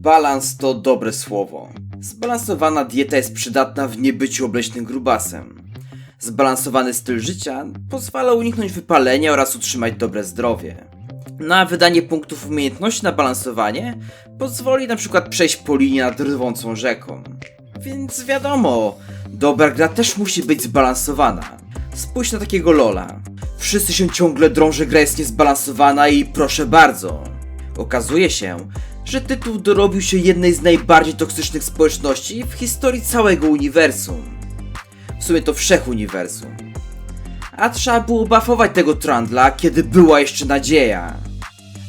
Balans to dobre słowo. Zbalansowana dieta jest przydatna w niebyciu obleśnym grubasem. Zbalansowany styl życia pozwala uniknąć wypalenia oraz utrzymać dobre zdrowie. Na wydanie punktów umiejętności na balansowanie pozwoli na przykład przejść po linii nad rwącą rzeką. Więc wiadomo, dobra gra też musi być zbalansowana. Spójrz na takiego Lola. Wszyscy się ciągle drą, że gra jest niezbalansowana i proszę bardzo. Okazuje się, że tytuł dorobił się jednej z najbardziej toksycznych społeczności w historii całego uniwersum. W sumie to wszechuniwersum. A trzeba było bafować tego Trandla, kiedy była jeszcze nadzieja.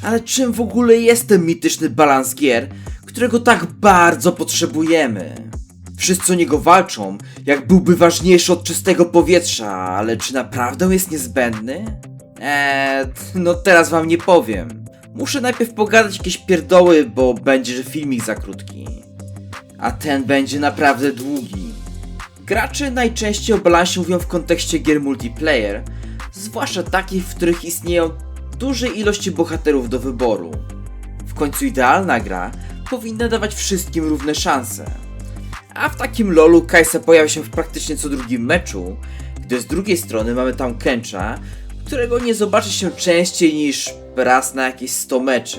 Ale czym w ogóle jest ten mityczny balans gier, którego tak bardzo potrzebujemy? Wszyscy o niego walczą, jak byłby ważniejszy od czystego powietrza, ale czy naprawdę jest niezbędny? Eee, no teraz wam nie powiem. Muszę najpierw pogadać jakieś pierdoły, bo będzie, filmik za krótki. A ten będzie naprawdę długi. Gracze najczęściej o balansie mówią w kontekście gier multiplayer, zwłaszcza takich, w których istnieją duże ilości bohaterów do wyboru. W końcu idealna gra powinna dawać wszystkim równe szanse. A w takim lolu Kajsa pojawia się w praktycznie co drugim meczu, gdy z drugiej strony mamy tam Kencha, którego nie zobaczy się częściej niż raz na jakieś 100 meczy.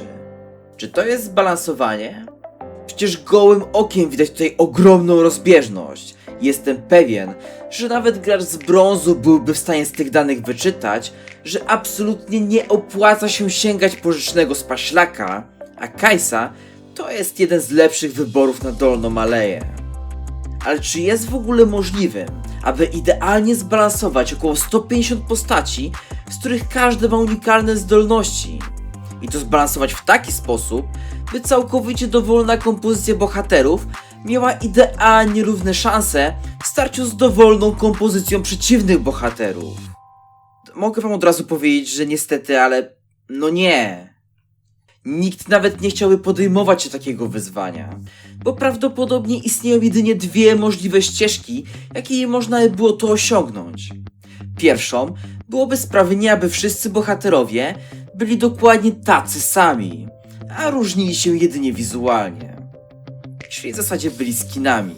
Czy to jest zbalansowanie? Przecież gołym okiem widać tutaj ogromną rozbieżność. Jestem pewien, że nawet gracz z brązu byłby w stanie z tych danych wyczytać, że absolutnie nie opłaca się sięgać pożycznego spaślaka, a Kajsa to jest jeden z lepszych wyborów na dolną aleję. Ale czy jest w ogóle możliwe, aby idealnie zbalansować około 150 postaci, z których każdy ma unikalne zdolności? I to zbalansować w taki sposób, by całkowicie dowolna kompozycja bohaterów miała idealnie równe szanse w starciu z dowolną kompozycją przeciwnych bohaterów. Mogę wam od razu powiedzieć, że niestety, ale no nie. Nikt nawet nie chciałby podejmować się takiego wyzwania, bo prawdopodobnie istnieją jedynie dwie możliwe ścieżki, jakie można by było to osiągnąć. Pierwszą byłoby sprawienie, aby wszyscy bohaterowie byli dokładnie tacy sami, a różnili się jedynie wizualnie. Czyli w zasadzie byli skinami.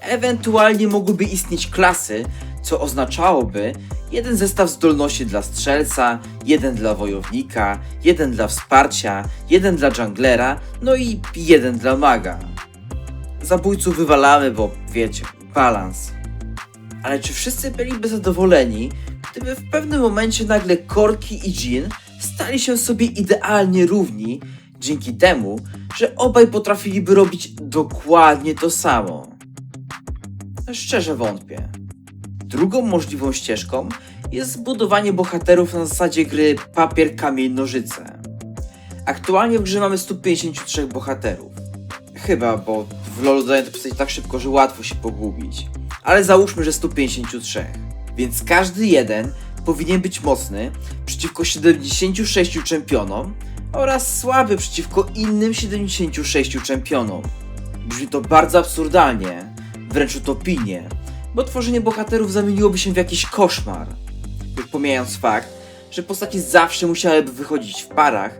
Ewentualnie mogłyby istnieć klasy, co oznaczałoby jeden zestaw zdolności dla strzelca, jeden dla wojownika, jeden dla wsparcia, jeden dla junglera, no i jeden dla maga. Zabójców wywalamy, bo wiecie, balans. Ale czy wszyscy byliby zadowoleni, gdyby w pewnym momencie nagle Korki i Jin stali się sobie idealnie równi, dzięki temu, że obaj potrafiliby robić dokładnie to samo? Szczerze wątpię. Drugą możliwą ścieżką jest zbudowanie bohaterów na zasadzie gry papier, kamień, nożyce. Aktualnie w grze mamy 153 bohaterów. Chyba, bo w LoL dodają te postacie tak szybko, że łatwo się pogubić. Ale załóżmy, że 153. Więc każdy jeden powinien być mocny przeciwko 76 czempionom oraz słaby przeciwko innym 76 czempionom. Brzmi to bardzo absurdalnie, wręcz utopijnie, bo tworzenie bohaterów zamieniłoby się w jakiś koszmar. Już pomijając fakt, że postaci zawsze musiałyby wychodzić w parach,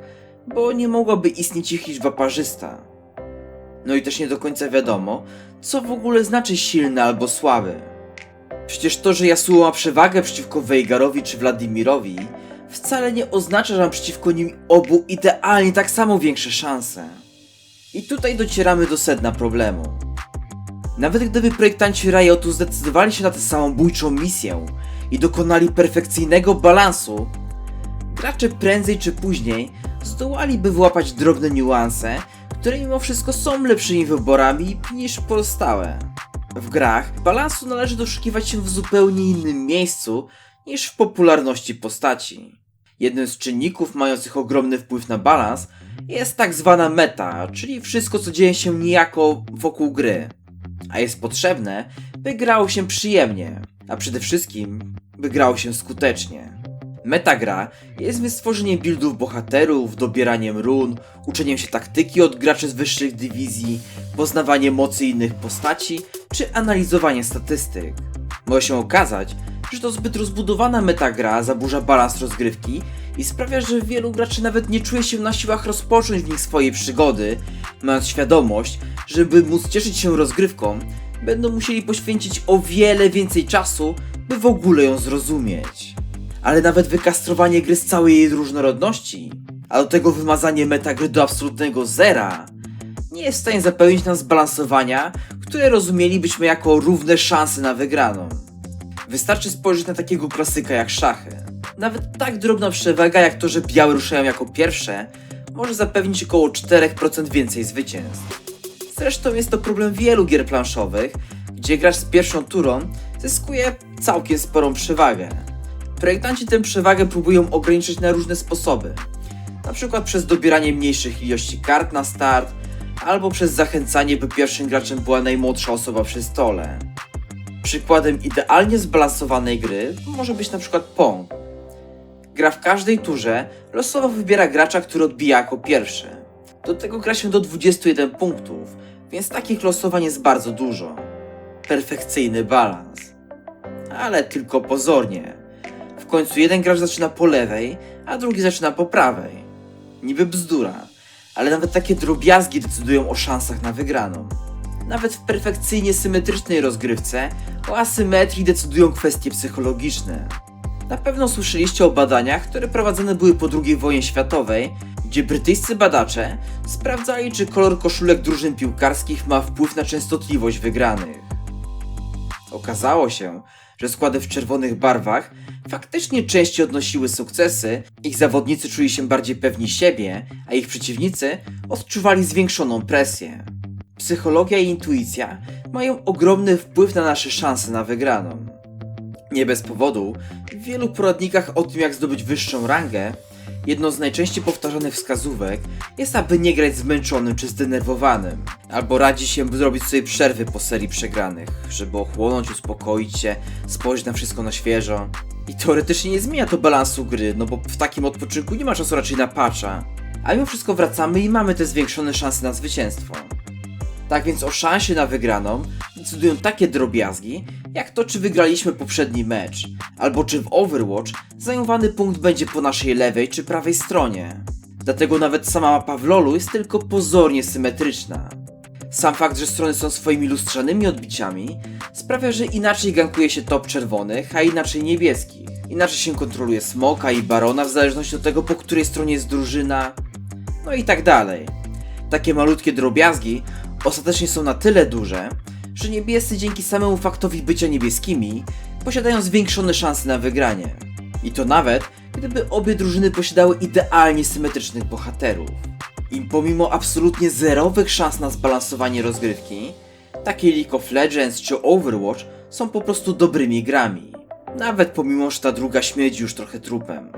bo nie mogłaby istnieć ich liczba parzysta. No i też nie do końca wiadomo, co w ogóle znaczy silny albo słaby. Przecież to, że Yasuo ma przewagę przeciwko Veigarowi czy Wladimirowi, wcale nie oznacza, że mam przeciwko nim obu idealnie tak samo większe szanse. I tutaj docieramy do sedna problemu. Nawet gdyby projektanci Riotu zdecydowali się na tę samobójczą misję i dokonali perfekcyjnego balansu, gracze prędzej czy później zdołaliby wyłapać drobne niuanse, które mimo wszystko są lepszymi wyborami niż pozostałe. W grach balansu należy doszukiwać się w zupełnie innym miejscu niż w popularności postaci. Jednym z czynników mających ogromny wpływ na balans jest tak zwana meta, czyli wszystko co dzieje się niejako wokół gry. A jest potrzebne, by grało się przyjemnie, a przede wszystkim, by grało się skutecznie. Metagra jest więc stworzeniem buildów bohaterów, dobieraniem run, uczeniem się taktyki od graczy z wyższych dywizji, poznawanie mocy innych postaci, czy analizowanie statystyk. Może się okazać, że to zbyt rozbudowana metagra zaburza balans rozgrywki i sprawia, że wielu graczy nawet nie czuje się na siłach rozpocząć w nich swojej przygody, mając świadomość, żeby móc cieszyć się rozgrywką, będą musieli poświęcić o wiele więcej czasu, by w ogóle ją zrozumieć. Ale nawet wykastrowanie gry z całej jej różnorodności, a do tego wymazanie metagry do absolutnego zera, nie jest w stanie zapewnić nam zbalansowania, które rozumielibyśmy jako równe szanse na wygraną. Wystarczy spojrzeć na takiego klasyka jak szachy. Nawet tak drobna przewaga jak to, że białe ruszają jako pierwsze, może zapewnić około 4% więcej zwycięstw. Zresztą jest to problem wielu gier planszowych, gdzie gracz z pierwszą turą zyskuje całkiem sporą przewagę. Projektanci tę przewagę próbują ograniczyć na różne sposoby. Na przykład przez dobieranie mniejszych ilości kart na start, albo przez zachęcanie, by pierwszym graczem była najmłodsza osoba przy stole. Przykładem idealnie zbalansowanej gry może być przykład Pong. Gra w każdej turze losowo wybiera gracza, który odbija jako pierwszy. Do tego gra się do 21 punktów, więc takich losowań jest bardzo dużo. Perfekcyjny balans. Ale tylko pozornie. Końcu jeden gracz zaczyna po lewej, a drugi zaczyna po prawej. Niby bzdura, ale nawet takie drobiazgi decydują o szansach na wygraną. Nawet w perfekcyjnie symetrycznej rozgrywce o asymetrii decydują kwestie psychologiczne. Na pewno słyszeliście o badaniach, które prowadzone były po II wojnie światowej, gdzie brytyjscy badacze sprawdzali, czy kolor koszulek drużyn piłkarskich ma wpływ na częstotliwość wygranych. Okazało się, że składy w czerwonych barwach faktycznie częściej odnosiły sukcesy, ich zawodnicy czuli się bardziej pewni siebie, a ich przeciwnicy odczuwali zwiększoną presję. Psychologia i intuicja mają ogromny wpływ na nasze szanse na wygraną. Nie bez powodu w wielu poradnikach o tym, jak zdobyć wyższą rangę, jedną z najczęściej powtarzanych wskazówek jest, aby nie grać zmęczonym czy zdenerwowanym, albo radzi się, zrobić sobie przerwy po serii przegranych, żeby ochłonąć, uspokoić się, spojrzeć na wszystko na świeżo. I teoretycznie nie zmienia to balansu gry, no bo w takim odpoczynku nie ma czasu raczej na patcha, a mimo wszystko wracamy i mamy te zwiększone szanse na zwycięstwo. Tak więc o szansie na wygraną decydują takie drobiazgi, jak to czy wygraliśmy poprzedni mecz, albo czy w Overwatch zajmowany punkt będzie po naszej lewej czy prawej stronie. Dlatego nawet sama mapa w LoLu jest tylko pozornie symetryczna. Sam fakt, że strony są swoimi lustrzanymi odbiciami sprawia, że inaczej gankuje się top czerwonych, a inaczej niebieskich. Inaczej się kontroluje smoka i barona w zależności od tego, po której stronie jest drużyna, no i tak dalej. Takie malutkie drobiazgi ostatecznie są na tyle duże, że niebiescy dzięki samemu faktowi bycia niebieskimi posiadają zwiększone szanse na wygranie. I to nawet, gdyby obie drużyny posiadały idealnie symetrycznych bohaterów. I pomimo absolutnie zerowych szans na zbalansowanie rozgrywki, takie League of Legends czy Overwatch są po prostu dobrymi grami. Nawet pomimo, że ta druga śmierdzi już trochę trupem.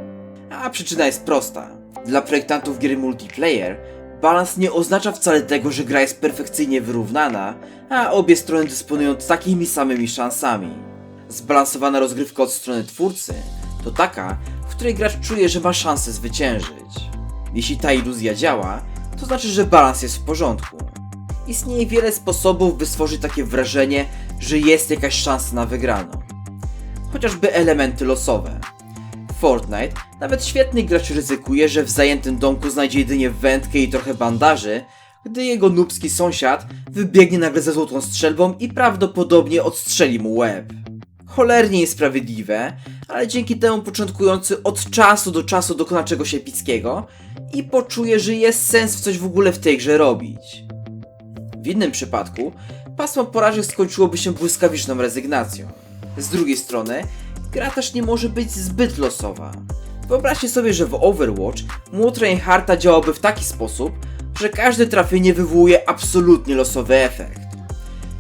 A przyczyna jest prosta. Dla projektantów gier multiplayer balans nie oznacza wcale tego, że gra jest perfekcyjnie wyrównana, a obie strony dysponują takimi samymi szansami. Zbalansowana rozgrywka od strony twórcy to taka, w której gracz czuje, że ma szansę zwyciężyć. Jeśli ta iluzja działa, to znaczy, że balans jest w porządku. Istnieje wiele sposobów, by stworzyć takie wrażenie, że jest jakaś szansa na wygraną. Chociażby elementy losowe. Fortnite nawet świetny gracz ryzykuje, że w zajętym domku znajdzie jedynie wędkę i trochę bandaży, gdy jego nubski sąsiad wybiegnie nagle ze złotą strzelbą i prawdopodobnie odstrzeli mu łeb. Cholernie niesprawiedliwe, ale dzięki temu początkujący od czasu do czasu dokona czegoś epickiego i poczuje, że jest sens w coś w ogóle w tej grze robić. W innym przypadku pasmo porażek skończyłoby się błyskawiczną rezygnacją. Z drugiej strony, gra też nie może być zbyt losowa. Wyobraźcie sobie, że w Overwatch młot Reinharta działałby w taki sposób, że każde trafienie wywołuje absolutnie losowy efekt.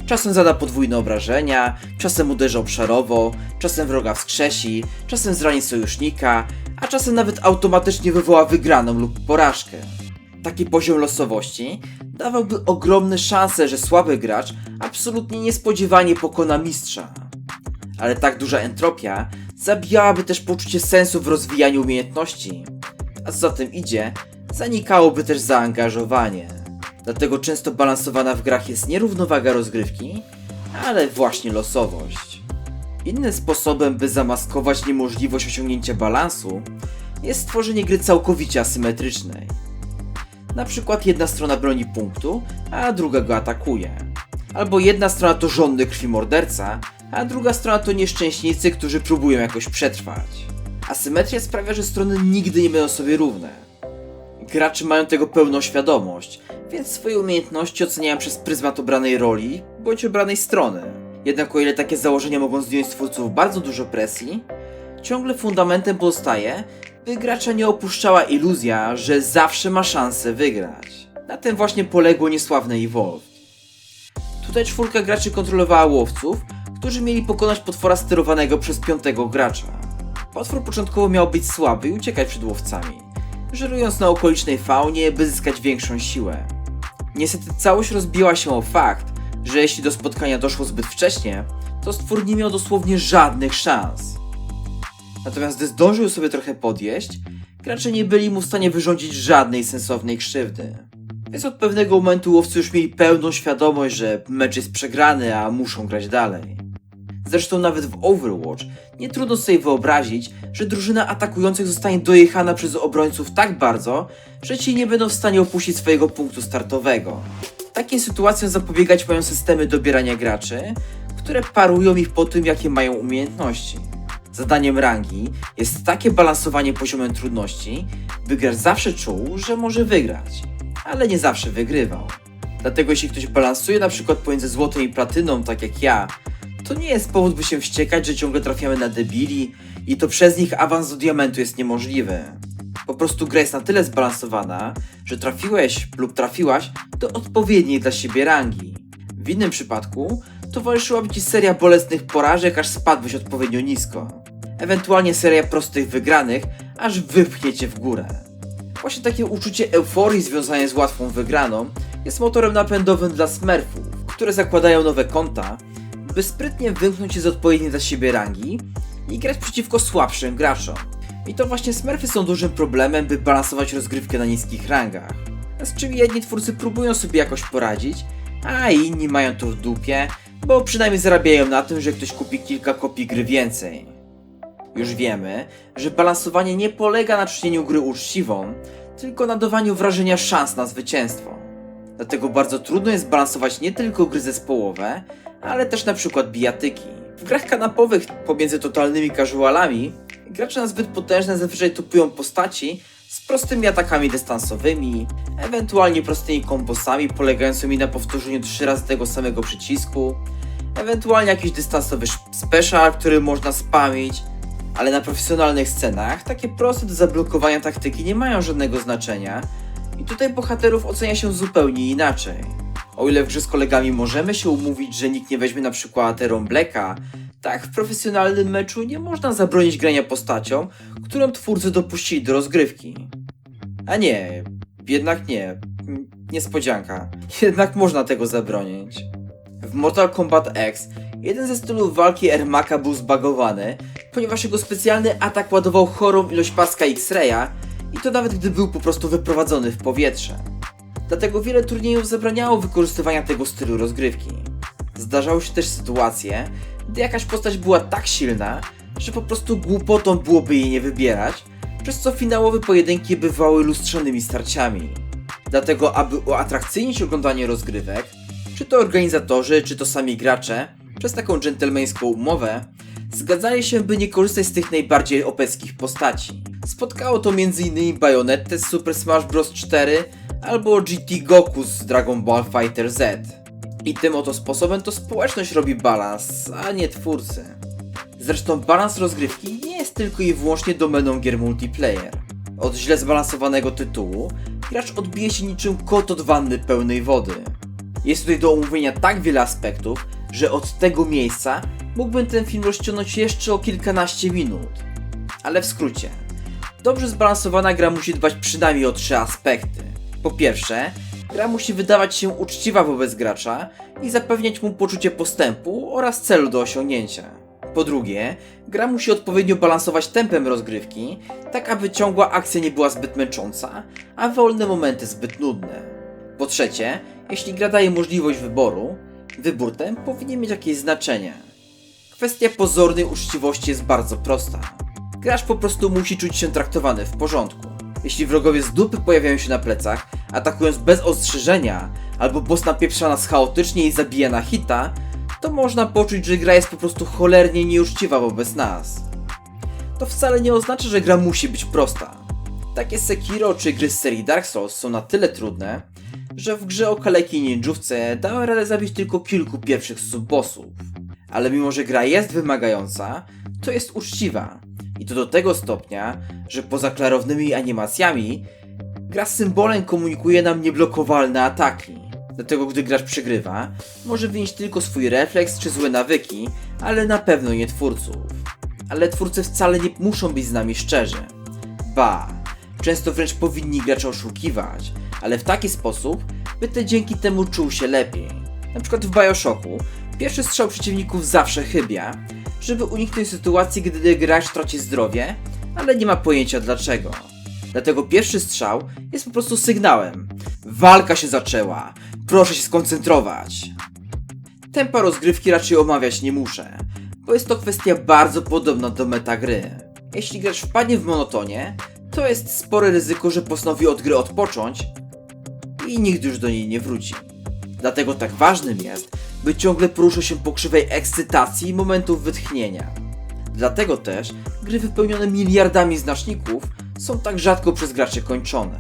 Czasem zada podwójne obrażenia, czasem uderza obszarowo, czasem wroga wskrzesi, czasem zrani sojusznika, a czasem nawet automatycznie wywoła wygraną lub porażkę. Taki poziom losowości dawałby ogromne szanse, że słaby gracz absolutnie niespodziewanie pokona mistrza. Ale tak duża entropia zabijałaby też poczucie sensu w rozwijaniu umiejętności, a co za tym idzie, zanikałoby też zaangażowanie. Dlatego często balansowana w grach jest nie równowaga rozgrywki, ale właśnie losowość. Innym sposobem, by zamaskować niemożliwość osiągnięcia balansu, jest stworzenie gry całkowicie asymetrycznej. Na przykład jedna strona broni punktu, a druga go atakuje. Albo jedna strona to żądny krwi morderca, a druga strona to nieszczęśnicy, którzy próbują jakoś przetrwać. Asymetria sprawia, że strony nigdy nie będą sobie równe. Gracze mają tego pełną świadomość, więc swoje umiejętności oceniają przez pryzmat obranej roli bądź obranej strony. Jednak o ile takie założenia mogą zdjąć twórców bardzo dużo presji, ciągle fundamentem pozostaje, by gracza nie opuszczała iluzja, że zawsze ma szansę wygrać. Na tym właśnie poległo niesławne Evolved. Tutaj czwórka graczy kontrolowała łowców, którzy mieli pokonać potwora sterowanego przez piątego gracza. Potwór początkowo miał być słaby i uciekać przed łowcami, żerując na okolicznej faunie, by zyskać większą siłę. Niestety całość rozbiła się o fakt, że jeśli do spotkania doszło zbyt wcześnie, to stwór nie miał dosłownie żadnych szans. Natomiast gdy zdążył sobie trochę podjeść, gracze nie byli mu w stanie wyrządzić żadnej sensownej krzywdy. Więc od pewnego momentu łowcy już mieli pełną świadomość, że mecz jest przegrany, a muszą grać dalej. Zresztą nawet w Overwatch nie trudno sobie wyobrazić, że drużyna atakujących zostanie dojechana przez obrońców tak bardzo, że ci nie będą w stanie opuścić swojego punktu startowego. Takim sytuacjom zapobiegać mają systemy dobierania graczy, które parują ich po tym, jakie mają umiejętności. Zadaniem rangi jest takie balansowanie poziomem trudności, by gracz zawsze czuł, że może wygrać, ale nie zawsze wygrywał. Dlatego jeśli ktoś balansuje na przykład pomiędzy złotem i platyną, tak jak ja, to nie jest powód, by się wściekać, że ciągle trafiamy na debili i to przez nich awans do diamentu jest niemożliwy. Po prostu gra jest na tyle zbalansowana, że trafiłeś lub trafiłaś do odpowiedniej dla siebie rangi. W innym przypadku towarzyszyłaby ci seria bolesnych porażek, aż spadłeś odpowiednio nisko. Ewentualnie seria prostych wygranych, aż wypchnie cię w górę. Właśnie takie uczucie euforii związane z łatwą wygraną jest motorem napędowym dla smurfów, które zakładają nowe konta, by sprytnie wymknąć się z odpowiedniej dla siebie rangi i grać przeciwko słabszym graczom. I to właśnie smurfy są dużym problemem, by balansować rozgrywkę na niskich rangach. Z czym jedni twórcy próbują sobie jakoś poradzić, a inni mają to w dupie, bo przynajmniej zarabiają na tym, że ktoś kupi kilka kopii gry więcej. Już wiemy, że balansowanie nie polega na czynieniu gry uczciwą, tylko na dawaniu wrażenia szans na zwycięstwo. Dlatego bardzo trudno jest balansować nie tylko gry zespołowe, ale też na przykład bijatyki. W grach kanapowych pomiędzy totalnymi casualami gracze na zbyt potężne zazwyczaj topują postaci z prostymi atakami dystansowymi, ewentualnie prostymi kombosami polegającymi na powtórzeniu trzy razy tego samego przycisku, ewentualnie jakiś dystansowy special, który można spamić, ale na profesjonalnych scenach takie proste do zablokowania taktyki nie mają żadnego znaczenia i tutaj bohaterów ocenia się zupełnie inaczej. O ile w grze z kolegami możemy się umówić, że nikt nie weźmie na przykład Teron Blacka, tak w profesjonalnym meczu nie można zabronić grania postacią, którą twórcy dopuścili do rozgrywki. A nie, jednak nie. Niespodzianka. Jednak można tego zabronić. W Mortal Kombat X jeden ze stylów walki Ermaka był zbagowany, ponieważ jego specjalny atak ładował chorą ilość paska X-Raya i to nawet gdy był po prostu wyprowadzony w powietrze. Dlatego wiele turniejów zabraniało wykorzystywania tego stylu rozgrywki. Zdarzały się też sytuacje, gdy jakaś postać była tak silna, że po prostu głupotą byłoby jej nie wybierać, przez co finałowe pojedynki bywały lustrzanymi starciami. Dlatego, aby uatrakcyjnić oglądanie rozgrywek, czy to organizatorzy, czy to sami gracze, przez taką dżentelmeńską umowę, zgadzali się, by nie korzystać z tych najbardziej opeckich postaci. Spotkało to m.in. Bayonettę z Super Smash Bros. 4 albo GT Goku z Dragon Ball Fighter Z. I tym oto sposobem to społeczność robi balans, a nie twórcy. Zresztą balans rozgrywki nie jest tylko i wyłącznie domeną gier multiplayer. Od źle zbalansowanego tytułu gracz odbije się niczym kot od wanny pełnej wody. Jest tutaj do omówienia tak wiele aspektów, że od tego miejsca mógłbym ten film rozciągnąć jeszcze o kilkanaście minut. Ale w skrócie, dobrze zbalansowana gra musi dbać przynajmniej o trzy aspekty. Po pierwsze, gra musi wydawać się uczciwa wobec gracza i zapewniać mu poczucie postępu oraz celu do osiągnięcia. Po drugie, gra musi odpowiednio balansować tempem rozgrywki, tak aby ciągła akcja nie była zbyt męcząca, a wolne momenty zbyt nudne. Po trzecie, jeśli gra daje możliwość wyboru, wybór ten powinien mieć jakieś znaczenie. Kwestia pozornej uczciwości jest bardzo prosta. Gracz po prostu musi czuć się traktowany w porządku. Jeśli wrogowie z dupy pojawiają się na plecach, atakując bez ostrzeżenia, albo boss napieprza nas chaotycznie i zabija na hita, to można poczuć, że gra jest po prostu cholernie nieuczciwa wobec nas. To wcale nie oznacza, że gra musi być prosta. Takie Sekiro czy gry z serii Dark Souls są na tyle trudne, że w grze o kaleki i ninjówce dałem radę zabić tylko kilku pierwszych subbossów. Ale mimo, że gra jest wymagająca, to jest uczciwa. I to do tego stopnia, że poza klarownymi animacjami, gra symbolem komunikuje nam nieblokowalne ataki. Dlatego gdy gracz przegrywa, może winić tylko swój refleks czy złe nawyki, ale na pewno nie twórców. Ale twórcy wcale nie muszą być z nami szczerzy. Ba, często wręcz powinni gracza oszukiwać, ale w taki sposób, by ten dzięki temu czuł się lepiej. Na przykład w Bioshocku pierwszy strzał przeciwników zawsze chybia, żeby uniknąć sytuacji, gdy gracz traci zdrowie, ale nie ma pojęcia dlaczego. Dlatego pierwszy strzał jest po prostu sygnałem. Walka się zaczęła, proszę się skoncentrować. Tempa rozgrywki raczej omawiać nie muszę, bo jest to kwestia bardzo podobna do metagry. Jeśli gracz wpadnie w monotonię, to jest spore ryzyko, że postanowi od gry odpocząć i nigdy już do niej nie wróci. Dlatego tak ważnym jest, by ciągle poruszał się po krzywej ekscytacji i momentów wytchnienia. Dlatego też gry wypełnione miliardami znaczników są tak rzadko przez graczy kończone.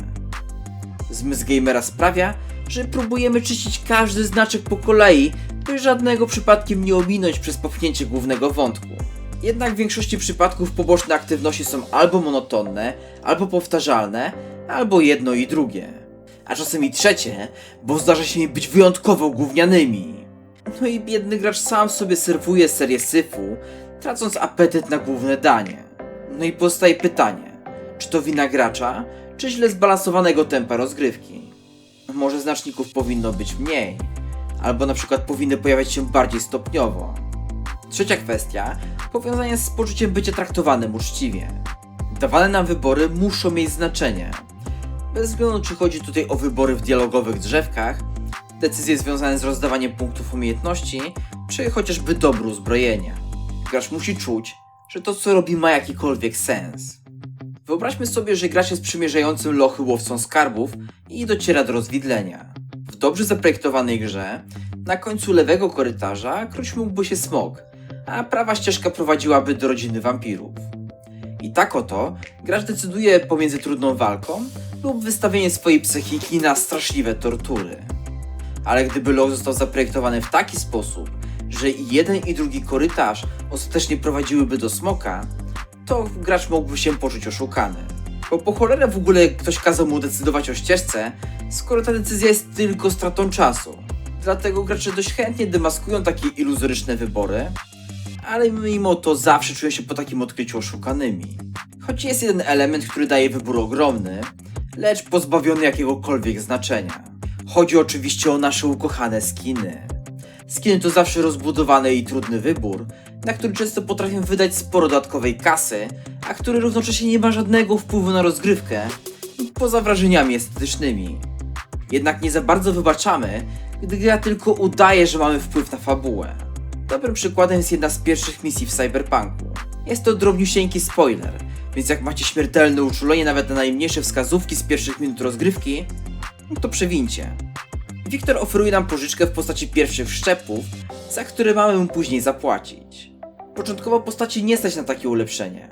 Zmysł gamera sprawia, że próbujemy czyścić każdy znaczek po kolei, by żadnego przypadkiem nie ominąć przez popchnięcie głównego wątku. Jednak w większości przypadków poboczne aktywności są albo monotonne, albo powtarzalne, albo jedno i drugie. A czasem i trzecie, bo zdarza się być wyjątkowo gównianymi. No i biedny gracz sam sobie serwuje serię syfu, tracąc apetyt na główne danie. No i powstaje pytanie, czy to wina gracza, czy źle zbalansowanego tempa rozgrywki? Może znaczników powinno być mniej, albo na przykład powinny pojawiać się bardziej stopniowo. Trzecia kwestia, powiązanie z poczuciem bycia traktowanym uczciwie. Dawane nam wybory muszą mieć znaczenie. Bez względu czy chodzi tutaj o wybory w dialogowych drzewkach, decyzje związane z rozdawaniem punktów umiejętności, czy chociażby dobru uzbrojenia. Gracz musi czuć, że to co robi ma jakikolwiek sens. Wyobraźmy sobie, że gracz jest przymierzającym lochy łowcą skarbów i dociera do rozwidlenia. W dobrze zaprojektowanej grze, na końcu lewego korytarza króć mógłby się smok, a prawa ścieżka prowadziłaby do rodziny wampirów. I tak oto gracz decyduje pomiędzy trudną walką lub wystawieniem swojej psychiki na straszliwe tortury. Ale gdyby loch został zaprojektowany w taki sposób, że jeden i drugi korytarz ostatecznie prowadziłyby do smoka, to gracz mógłby się poczuć oszukany. Bo po cholerę w ogóle ktoś kazał mu decydować o ścieżce, skoro ta decyzja jest tylko stratą czasu. Dlatego gracze dość chętnie demaskują takie iluzoryczne wybory, ale mimo to zawsze czują się po takim odkryciu oszukanymi. Choć jest jeden element, który daje wybór ogromny, lecz pozbawiony jakiegokolwiek znaczenia. Chodzi oczywiście o nasze ukochane skiny. Skiny to zawsze rozbudowany i trudny wybór, na który często potrafię wydać sporo dodatkowej kasy, a który równocześnie nie ma żadnego wpływu na rozgrywkę, poza wrażeniami estetycznymi. Jednak nie za bardzo wybaczamy, gdy gra tylko udaje, że mamy wpływ na fabułę. Dobrym przykładem jest jedna z pierwszych misji w Cyberpunku. Jest to drobniusieńki spoiler, więc jak macie śmiertelne uczulenie nawet na najmniejsze wskazówki z pierwszych minut rozgrywki, no to przewincie. Wiktor oferuje nam pożyczkę w postaci pierwszych szczepów, za które mamy mu później zapłacić. Początkowo postaci nie stać na takie ulepszenie,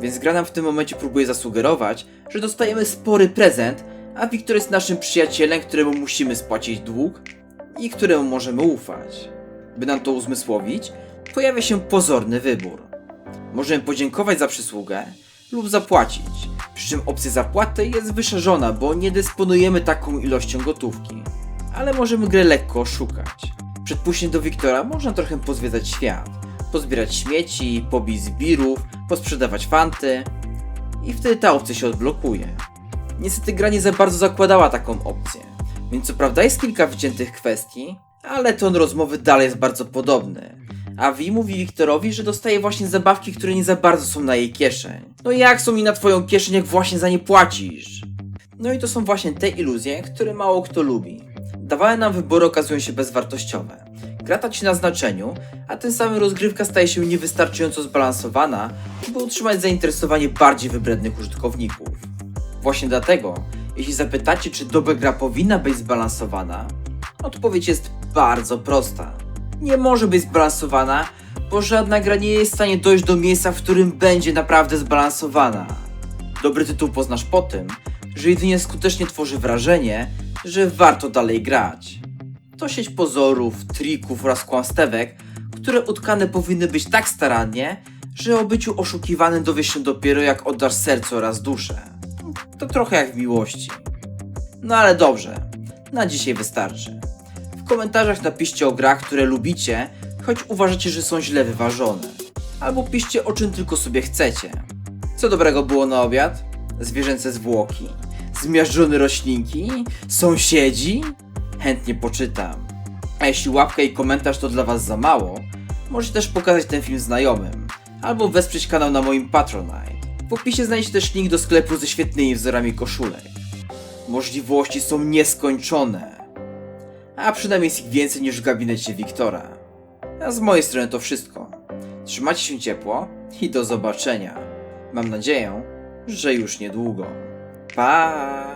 więc gra nam w tym momencie próbuje zasugerować, że dostajemy spory prezent, a Wiktor jest naszym przyjacielem, któremu musimy spłacić dług i któremu możemy ufać. By nam to uzmysłowić, pojawia się pozorny wybór. Możemy podziękować za przysługę lub zapłacić, przy czym opcja zapłaty jest wyszerzona, bo nie dysponujemy taką ilością gotówki. Ale możemy grę lekko oszukać. Przed pójściem do Wiktora można trochę pozwiedzać świat, pozbierać śmieci, pobić zbirów, posprzedawać fanty i wtedy ta opcja się odblokuje. Niestety gra nie za bardzo zakładała taką opcję, więc co prawda jest kilka wyciętych kwestii, ale ton rozmowy dalej jest bardzo podobny. A Vi mówi Wiktorowi, że dostaje właśnie zabawki, które nie za bardzo są na jej kieszeń. No jak są mi na twoją kieszeń, jak właśnie za nie płacisz? No i to są właśnie te iluzje, które mało kto lubi. Dawane nam wybory okazują się bezwartościowe. Gra traci na znaczeniu, a tym samym rozgrywka staje się niewystarczająco zbalansowana, by utrzymać zainteresowanie bardziej wybrednych użytkowników. Właśnie dlatego, jeśli zapytacie, czy dobra gra powinna być zbalansowana, odpowiedź jest bardzo prosta. Nie może być zbalansowana, bo żadna gra nie jest w stanie dojść do miejsca, w którym będzie naprawdę zbalansowana. Dobry tytuł poznasz po tym, że jedynie skutecznie tworzy wrażenie, że warto dalej grać. To sieć pozorów, trików oraz kłamstewek, które utkane powinny być tak starannie, że o byciu oszukiwanym dowiesz się dopiero jak oddasz serce oraz duszę. To trochę jak w miłości. No ale dobrze, na dzisiaj wystarczy. W komentarzach napiszcie o grach, które lubicie, choć uważacie, że są źle wyważone. Albo piszcie o czym tylko sobie chcecie. Co dobrego było na obiad? Zwierzęce zwłoki? Zmiażdżone roślinki? Sąsiedzi? Chętnie poczytam. A jeśli łapka i komentarz to dla Was za mało, możecie też pokazać ten film znajomym, albo wesprzeć kanał na moim Patronite. W opisie znajdziecie też link do sklepu ze świetnymi wzorami koszulek. Możliwości są nieskończone, a przynajmniej jest ich więcej niż w gabinecie Wiktora. A z mojej strony to wszystko. Trzymajcie się ciepło i do zobaczenia. Mam nadzieję, że już niedługo. Pa!